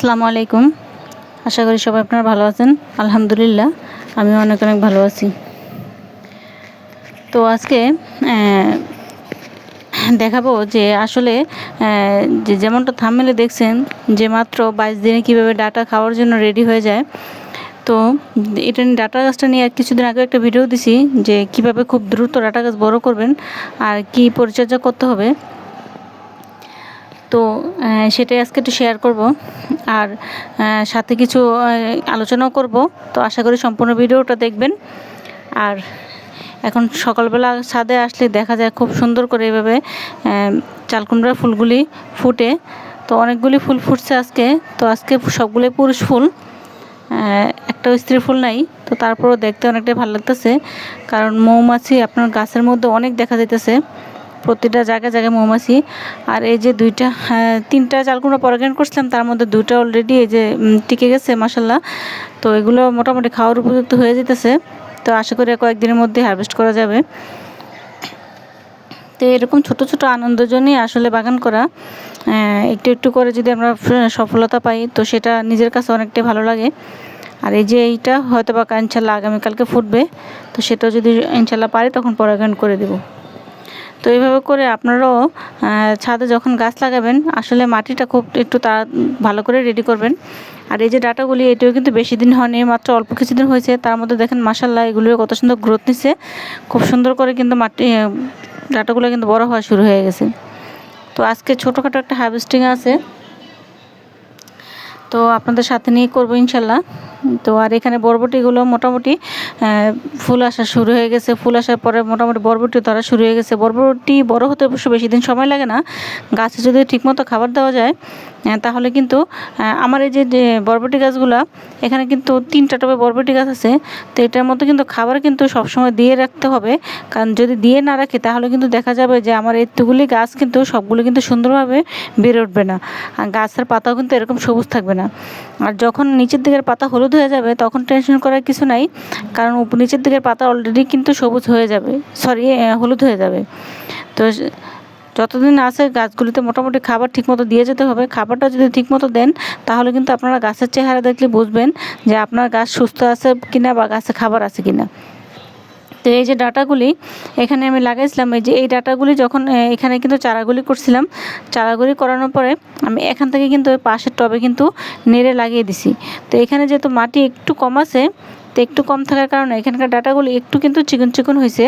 আসসালামু আলাইকুম। আশা করি সবাই আপনারা ভালো আছেন। আলহামদুলিল্লাহ আমি অনেক অনেক ভালো আছি। তো আজকে দেখাবো যে আসলে যে যেমনটা থামমেলে দেখছেন, যে মাত্র বাইশ দিনে কীভাবে ডাটা খাওয়ার জন্য রেডি হয়ে যায়। তো এটা নিয়ে ডাটা গাছটা নিয়ে কিছুদিন আগে একটা ভিডিও দিছি, যে কীভাবে খুব দ্রুত ডাটা গাছ বড় করবেন আর কি পরিচর্যা করতে হবে। তো সেটাই আজকে একটু শেয়ার করব। আর সাথে কিছু আলোচনাও করব। তো আশা করি সম্পূর্ণ ভিডিওটা দেখবেন। আর এখন সকালবেলা ছাদে আসলে দেখা যায় খুব সুন্দর করে এভাবে আহ, চালকুমড়ার ফুলগুলি ফুটে। তো অনেকগুলি ফুল ফুটছে আজকে। তো আজকে সবগুলোই পুরুষ ফুল আহ, একটাও স্ত্রী ফুল নাই। তো তারপরও দেখতে অনেকটাই ভালো লাগতেছে। কারণ মৌমাছি আপনার গাছের মধ্যে অনেক দেখা যাইতেছে। প্রতিটা জায়গায় জায়গায় মৌমাছি। আর এই যে দুইটা হ্যাঁ, তিনটা চালকুমড়া পরাগায়ন করছিলাম তার মধ্যে দুইটা অলরেডি এই যে টিকে গেছে মাসাল্লাহ তো এগুলো মোটামুটি খাওয়ার উপযুক্ত হয়ে যেতেছে। তো আশা করি কয়েকদিনের মধ্যে হারভেস্ট করা যাবে। তো এরকম ছোট ছোট আনন্দের জন্যই আসলে বাগান করা। একটু একটু করে যদি আমরা সফলতা পাই তো সেটা নিজের কাছে অনেকটাই ভালো লাগে। আর এই যে এইটা হয়তো বা ইনশাল্লাহ আগামীকালকে ফুটবে। তো সেটা যদি ইনশাল্লাহ পারি তখন পরাগায়ন করে দেবো। তো এইভাবে করে আপনারাও ছাদে যখন গাছ লাগাবেন, আসলে মাটিটা খুব একটু তা, ভালো করে রেডি করবেন। আর এই যে ডাটাগুলি, এটিও কিন্তু বেশি দিন হয়নি, মাত্র অল্প কিছুদিন হয়েছে। তার মধ্যে দেখেন মাসাল্লাহ এগুলোর কত সুন্দর গ্রোথ নিচ্ছে খুব সুন্দর করে কিন্তু মাটি ডাটাগুলো কিন্তু বড় হওয়া শুরু হয়ে গেছে। তো আজকে ছোটোখাটো একটা হার্ভেস্টিং আছে। তো আপনাদের সাথে নিয়ে করব ইনশাল্লাহ। তো আর এখানে বরবটিগুলো মোটামুটি ফুল আসা শুরু হয়ে গেছে। ফুল আসার পরে মোটামুটি বরবটি ধরা শুরু হয়ে গেছে। বরবটি বড় হতে অবশ্য বেশি দিন সময় লাগে না। গাছে যদি ঠিকমতো খাবার দেওয়া যায় তাহলে কিন্তু আমার এই যে বরবটি গাছগুলো, এখানে কিন্তু তিনটা টবে বরবটি গাছ আছে, তো এটার মধ্যে কিন্তু খাবার কিন্তু সবসময় দিয়ে রাখতে হবে। কারণ যদি দিয়ে না রাখি, তাহলে কিন্তু দেখা যাবে যে আমার এতগুলি গাছ কিন্তু সবগুলো কিন্তু সুন্দরভাবে বেড়ে উঠবে না। আর গাছের পাতাও কিন্তু এরকম সবুজ থাকবে না। আর যখন নিচের দিকের পাতা হলুদ হয়ে যাবে, তখন টেনশন করার কিছু নাই, কারণ নিচের দিকের পাতা অলরেডি কিন্তু সবুজ হয়ে যাবে সরি হলুদ হয়ে যাবে। তো যতদিন আছে গাছগুলিতে মোটামুটি খাবার ঠিকমতো দিয়ে যেতে হবে, খাবারটা যদি ঠিকমতো দেন, তাহলে কিন্তু আপনারা গাছের চেহারা দেখলে বুঝবেন যে আপনার গাছ সুস্থ আছে কিনা বা গাছে খাবার আছে কিনা। তো এই যে ডাটাগুলি, এখানে আমি লাগাইছিলাম, এই যে এই ডাটাগুলি যখন এখানে কিন্তু চারাগুলি করছিলাম, চারাগুলি করানোর পরে আমি এখান থেকে কিন্তু ওই পাশের টবে কিন্তু নেড়ে লাগিয়ে দিছি। তো এখানে যেহেতু মাটি একটু কম আছে, তো একটু কম থাকার কারণে এখানকার ডাটাগুলি একটু কিন্তু চিকন চিকন হয়েছে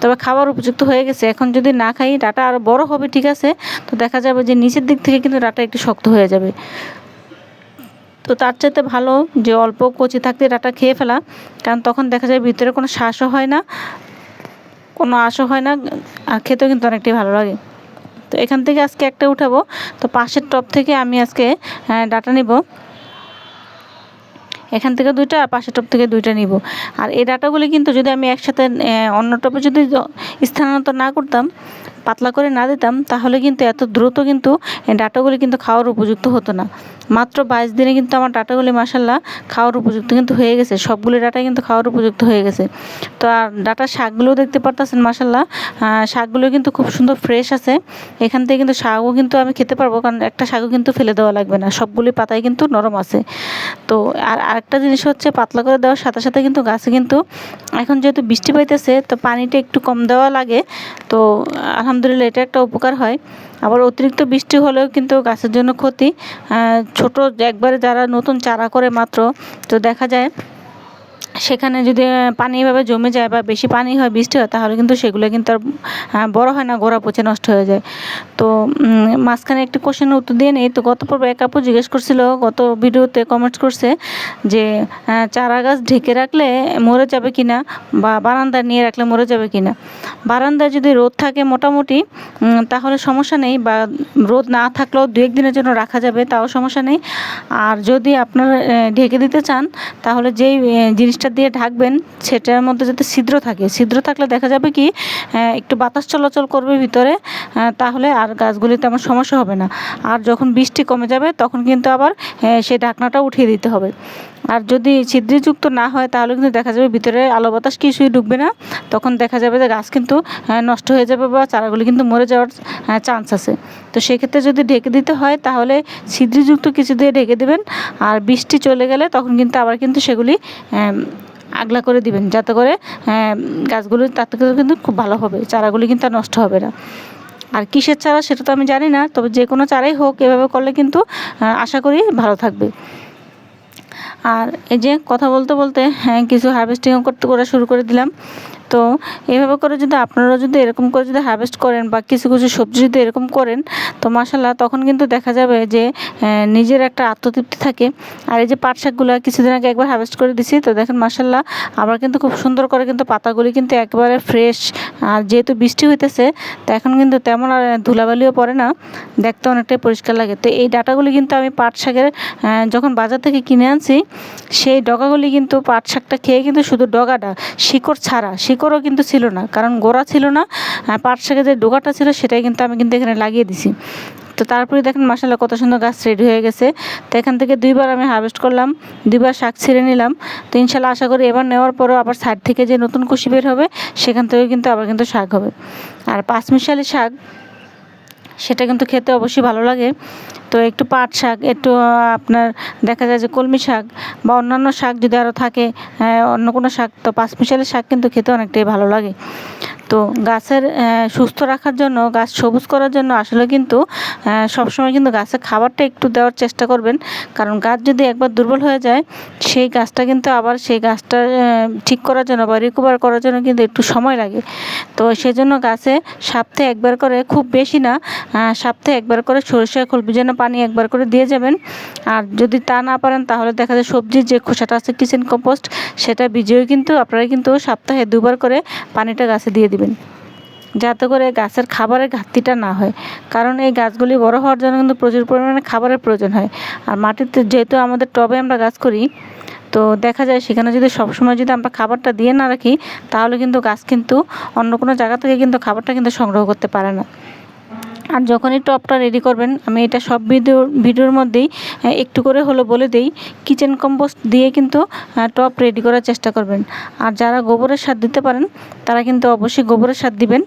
তবে খাবার উপযুক্ত হয়ে গেছে। এখন যদি না খাই, ডাটা আরও বড় হবে, ঠিক আছে? তো দেখা যাবে যে নিচের দিক থেকে কিন্তু ডাটা একটু শক্ত হয়ে যাবে। তো তার চাইতে ভালো যে অল্প কচি থাকতে ডাটা খেয়ে ফেলা, কারণ তখন দেখা যায় ভিতরে কোনো শ্বাসও হয় না, কোনো আশও হয় না, আর খেতেও কিন্তু অনেকটাই ভালো লাগে। তো এখান থেকে আজকে একটা উঠাবো। তো পাশের টপ থেকে আমি আজকে ডাটা নিব। এখান থেকে দুইটা আর পাশের টপ থেকে দুইটা নিব। আর এই ডাটাগুলি কিন্তু যদি আমি একসাথে অন্য টপে যদি স্থানান্তর না করতাম, পাতলা করে না দিতাম, তাহলে কিন্তু এত দ্রুত কিন্তু ডাটাগুলি কিন্তু খাওয়ার উপযুক্ত হতো না। মাত্র বাইশ দিনে কিন্তু আমার ডাটাগুলি মাসাল্লাহ খাওয়ার উপযুক্ত কিন্তু হয়ে গেছে। সবগুলি ডাটা কিন্তু খাওয়ার উপযুক্ত হয়ে গেছে। তো আর ডাটার শাকগুলোও দেখতে পারতেছেন মাসাল্লাহ শাকগুলো কিন্তু খুব সুন্দর ফ্রেশ আছে। এখান থেকে কিন্তু শাকও কিন্তু আমি খেতে পারব কারণ একটা শাকও কিন্তু ফেলে দেওয়া লাগবে না। সবগুলি পাতাই কিন্তু নরম আছে। তো আর আরেকটা জিনিস হচ্ছে পাতলা করে দেওয়ার সাথে সাথে কিন্তু গাছে কিন্তু এখন যেহেতু বৃষ্টি পাইতেছে, তো পানিটা একটু কম দেওয়া লাগে। তো আলহামদুলিল্লাহ এটা একটা উপকার হয়। আবার অতিরিক্ত বৃষ্টি হলেও কিন্তু গাছের জন্য ক্ষতি। ছোট একবারে যারা নতুন চারা করে মাত্র, তো দেখা যায় সেখানে যদি পানি এভাবে জমে যায় বা বেশি পানি হয়, বৃষ্টি হয়, তাহলে কিন্তু সেগুলো কিন্তু আর বড় হয় না, গোড়া পচে নষ্ট হয়ে যায়। তো মাঝখানে একটি কোশ্চেনের উত্তর দিয়ে নেই। তো গত পর্বে এক আপু জিজ্ঞেস করছিল, গত ভিডিওতে কমেন্টস করছে যে চারা গাছ ঢেকে রাখলে মরে যাবে কিনা বা বারান্দায় নিয়ে রাখলে মরে যাবে কিনা? বারান্দায় যদি রোদ থাকে মোটামুটি তাহলে সমস্যা নেই বা রোদ না থাকলেও দু একদিনের জন্য রাখা যাবে, তাও সমস্যা নেই। আর যদি আপনারা ঢেকে দিতে চান, তাহলে যেই জিনিসটা দিয়ে ঢাকবেন, সেটার মধ্যে যাতে ছিদ্র থাকে। ছিদ্র থাকলে দেখা যাবে কি একটু বাতাস চলাচল করবে ভিতরে তাহলে আর গাছগুলিতে আমার সমস্যা হবে না। আর যখন বৃষ্টি কমে যাবে, তখন কিন্তু আবার সেই ঢাকনাটা উঠিয়ে দিতে হবে। আর যদি ছিদ্রিযুক্ত না হয়, তাহলে কিন্তু দেখা যাবে ভিতরে আলো বাতাস কিছুই ঢুকবে না। তখন দেখা যাবে যে গাছ কিন্তু নষ্ট হয়ে যাবে বা চারাগুলি কিন্তু মরে যাওয়ার চান্স আছে। তো সেক্ষেত্রে যদি ঢেকে দিতে হয়, তাহলে ছিদ্রিযুক্ত কিছু দিয়ে ঢেকে দেবেন। আর বৃষ্টি চলে গেলে তখন কিন্তু আবার কিন্তু সেগুলি আগলা করে দিবেন। যাতে করে গাছগুলো থেকে কিন্তু খুব ভালো হবে। চারাগুলি কিন্তু আর নষ্ট হবে না। আর কিসের চারা সেটা তো আমি জানি না, তবে যে কোনো চারাই হোক, এভাবে করলে কিন্তু আশা করি ভালো থাকবে। আর এই যে কথা বলতে বলতে হ্যাঁ কিছু হারভেস্টিংও করতে, করা শুরু করে দিলাম। তো এভাবে করে যদি আপনারা যদি এরকম করে যদি হারভেস্ট করেন বা কিছু কিছু সবজি যদি এরকম করেন, তো মাসাল্লাহ তখন কিন্তু দেখা যাবে যে নিজের একটা আত্মতৃপ্তি থাকে। আর এই যে পাট শাকগুলো কিছুদিন আগে একবার হারভেস্ট করে দিছি, তো দেখেন মাসাল্লাহ আবার কিন্তু খুব সুন্দর করে কিন্তু পাতাগুলি কিন্তু একেবারে ফ্রেশ আর যেহেতু বৃষ্টি হইতেছে, তো এখন কিন্তু তেমন আর ধুলাবালিও পড়ে না, দেখতে অনেকটাই পরিষ্কার লাগে। তো এই ডাটাগুলি কিন্তু আমি পাট শাকের যখন বাজার থেকে কিনে আনছি, সেই ডগাগুলি কিন্তু পাট শাকটা খেয়ে কিন্তু শুধু ডগাটা, শিকড় ছাড়া শিকড়ও কিন্তু ছিল না। কারণ গোড়া ছিল না পাট শাকের যে ডোকাটা ছিল সেটাই কিন্তু আমি কিন্তু এখানে লাগিয়ে দিছি। তো তারপরে দেখেন মাসাল্লাহ কত সুন্দর গাছ রেডি হয়ে গেছে। তো এখান থেকে দুইবার আমি হারভেস্ট করলাম, দুইবার শাক ছিঁড়ে নিলাম। তো ইনশাল্লাহ আশা করি এবার নেওয়ার পরেও আবার সাইড থেকে যে নতুন কুশি বের হবে, সেখান থেকে কিন্তু আবার কিন্তু শাক হবে। আর পাঁচমিশালি শাক সেটা কিন্তু খেতে অবশ্যই ভালো লাগে। তো একটু পাট শাক, একটু আপনার দেখা যায় যে কলমি শাক বা অন্যান্য শাক যদি আরও থাকে অন্য কোনো শাক, তো পাঁচমিশালি শাক কিন্তু খেতে অনেকটাই ভালো লাগে। তো গাছের সুস্থ রাখার জন্য, গাছ সবুজ করার জন্য আসলে কিন্তু সবসময় কিন্তু গাছের খাবারটা একটু দেওয়ার চেষ্টা করবেন। কারণ গাছ যদি একবার দুর্বল হয়ে যায়, সেই গাছটা কিন্তু আবার সেই গাছটা ঠিক করার জন্য বা রিকভার করার জন্য কিন্তু একটু সময় লাগে। তো সেজন্য গাছে সপ্তাহে একবার করে, খুব বেশি না সপ্তাহে একবার করে সরিষা খোল যেন পানি একবার করে দিয়ে যাবেন। আর যদি তা না পারেন, তাহলে দেখা যায় সবজির যে খোসাটা আছে কিচেন কম্পোস্ট সেটা ভিজিয়েও কিন্তু আপনারা কিন্তু সপ্তাহে দুবার করে পানিটা গাছে দিয়ে দিবেন। যাতে করে গাছের খাবারের ঘাটতিটা না হয়। কারণ এই গাছগুলি বড় হওয়ার জন্য কিন্তু প্রচুর পরিমাণে খাবারের প্রয়োজন হয়। আর মাটিতে যেহেতু আমাদের টবে আমরা গাছ করি, তো দেখা যায় সেখানে যদি সবসময় যদি আমরা খাবারটা দিয়ে না রাখি, তাহলে কিন্তু গাছ কিন্তু অন্য কোনো জায়গা থেকে কিন্তু খাবারটা কিন্তু সংগ্রহ করতে পারে না। আর যখনই টপটা রেডি করবেন, আমি এটা সব ভিডিও ভিডিওর মধ্যেই একটু করে হলো বলে দেই কিচেন কম্পোস্ট দিয়ে কিন্তু টপ রেডি করার চেষ্টা করবেন। আর যারা গোবরের সার দিতে পারেন, তারা কিন্তু অবশ্যই গোবরের সার দিবেন।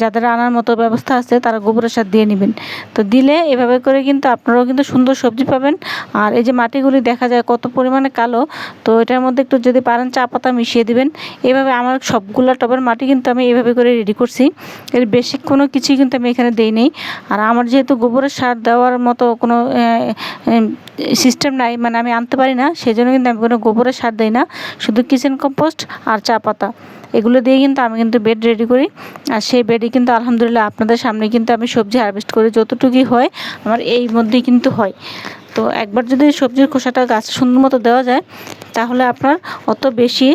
যাদের আনার মতো ব্যবস্থা আছে, তারা গোবরের সার দিয়ে নেবেন। তো দিলে এভাবে করে কিন্তু আপনারাও কিন্তু সুন্দর সবজি পাবেন। আর এই যে মাটিগুলি দেখা যায় কত পরিমাণে কালো, তো এটার মধ্যে একটু যদি পারেন চা পাতা মিশিয়ে দিবেন। এভাবে আমার সবগুলো টবের মাটি কিন্তু আমি এভাবে করে রেডি করছি। এর বেশি কোনো কিছুই কিন্তু আমি এখানে দেই নেই। আর আমার যেহেতু গোবরের সার দেওয়ার মতো কোনো সিস্টেম নাই মানে আমি আনতে পারি না সেই জন্য কিন্তু আমি কোনো গোবরের সার দিই না। শুধু কিচেন কম্পোস্ট আর চা পাতা। এগুলো দিয়ে কিন্তু আমি কিন্তু বেড রেডি করি। আর সেই বেডে কিন্তু আলহামদুলিল্লাহ আপনাদের সামনে কিন্তু আমি সবজি হারভেস্ট করি, যতটুকুই হয়, আমার এই মধ্যেই কিন্তু হয়। তো একবার যদি সবজির খোসাটা গাছ সুন্দর মতো দেওয়া যায়, তাহলে আপনার অত বেশি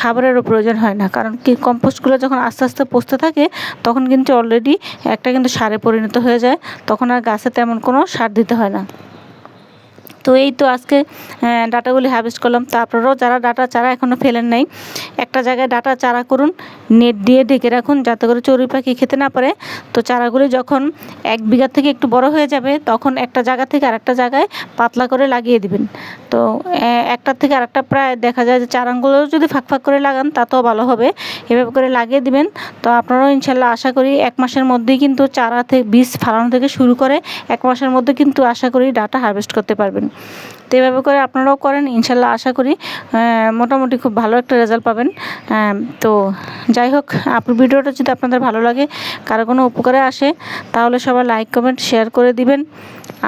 খাবারেরও প্রয়োজন হয় না। কারণ কি, কম্পোস্টগুলো যখন আস্তে আস্তে পচতে থাকে, তখন কিন্তু অলরেডি একটা কিন্তু সারে পরিণত হয়ে যায়। তখন আর গাছে তেমন কোনো সার দিতে হয় না। তো এই তো আজকে ডাটাগুলি হারভেস্ট করলাম। তো আপনারাও যারা ডাটা চারা এখনও ফেলেন নাই একটা জায়গায় ডাটা চারা করুন নেট দিয়ে ঢেকে রাখুন যাতে করে চড়ুই পাখি খেতে না পারে। তো চারাগুলি যখন এক বিঘা থেকে একটু বড় হয়ে যাবে তখন একটা জায়গা থেকে আরেকটা জায়গায় পাতলা করে লাগিয়ে দিবেন। তো আহ, একটার থেকে আরেকটা প্রায় দেখা যায় যে চারাগুলো যদি ফাঁক ফাঁক করে লাগান তাতেও ভালো হবে। এভাবে করে লাগিয়ে দিবেন। তো আপনারাও ইনশাল্লাহ আশা করি এক মাসের মধ্যেই কিন্তু চারা থেকে বীজ ফালানো থেকে শুরু করে এক মাসের মধ্যে কিন্তু আশা করি ডাটা হারভেস্ট করতে পারবেন। তো এভাবে করে আপনারাও করেন, ইনশাল্লাহ আশা করি মোটামুটি খুব ভালো একটা রেজাল্ট পাবেন। তো যাই হোক, আপনার ভিডিওটা যদি আপনাদের ভালো লাগে, কারও কোনো উপকারে আসে, তাহলে সবাই লাইক কমেন্ট শেয়ার করে দিবেন।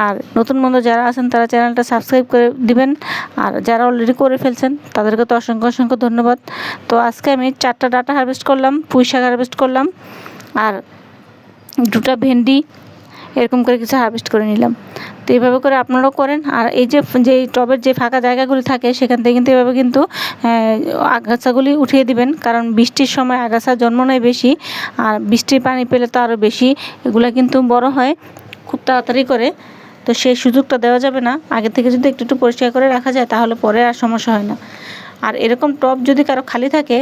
আর নতুন বন্ধু যারা আছেন, তারা চ্যানেলটা সাবস্ক্রাইব করে দিবেন। আর যারা অলরেডি করে ফেলছেন, তাদেরকে তো অসংখ্য অসংখ্য ধন্যবাদ। তো আজকে আমি চারটা ডাটা হারভেস্ট করলাম পুঁই শাক হারভেস্ট করলাম। আর দুটা ভেন্ডি এরকম করে কিছু হারভেস্ট করে নিলাম। তো এইভাবে করে আপনারাও করেন। আর এই যে যে টবের যে ফাঁকা জায়গাগুলি থাকে, সেখান থেকে কিন্তু এভাবে কিন্তু আগাছাগুলি উঠিয়ে দিবেন। কারণ বৃষ্টির সময় আগাছা জন্ম নেয় বেশি, আর বৃষ্টির পানি পেলে তো আরও বেশি। এগুলো কিন্তু বড় হয় খুব তাড়াতাড়ি করে। তো সেই সুযোগটা দেওয়া যাবে না। আগে থেকে যদি একটু একটু পরিষ্কার করে রাখা যায়, তাহলে পরে আর সমস্যা হয় না। আর এরকম টপ যদি কারও খালি থাকে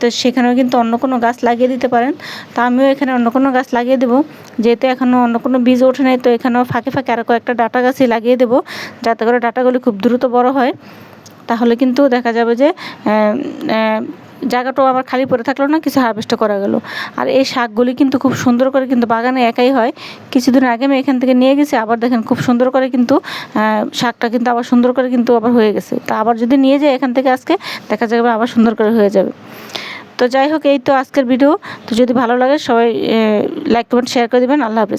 তো সেখানেও কিন্তু অন্য কোনো গাছ লাগিয়ে দিতে পারেন। তা আমিও এখানে অন্য কোনো গাছ লাগিয়ে দেবো। যেহেতু এখনও অন্য কোনো বীজ ওঠে নাই, তো এখানেও ফাঁকে ফাঁকে আরও কয়েকটা ডাটা গাছই লাগিয়ে দেবো, যাতে করে ডাটাগুলি খুব দ্রুত বড় হয়। তাহলে কিন্তু দেখা যাবে যে জায়গাটাও আবার খালি পড়ে থাকল না, কিছু হারভেস্ট করা গেল। আর এই শাকগুলি কিন্তু খুব সুন্দর করে কিন্তু বাগানে একাই হয়। কিছুদিন আগে আমি এখান থেকে নিয়ে গেছি, আবার দেখেন খুব সুন্দর করে কিন্তু শাকটা কিন্তু আবার সুন্দর করে কিন্তু আবার হয়ে গেছে। তা আবার যদি নিয়ে যাই এখান থেকে আজকে, দেখা যাবে আবার সুন্দর করে হয়ে যাবে। তো যাই হোক, এই তো আজকের ভিডিও তো যদি ভালো লাগে সবাই লাইক কমেন্ট শেয়ার করে দিবেন। আল্লাহ হাফিজ।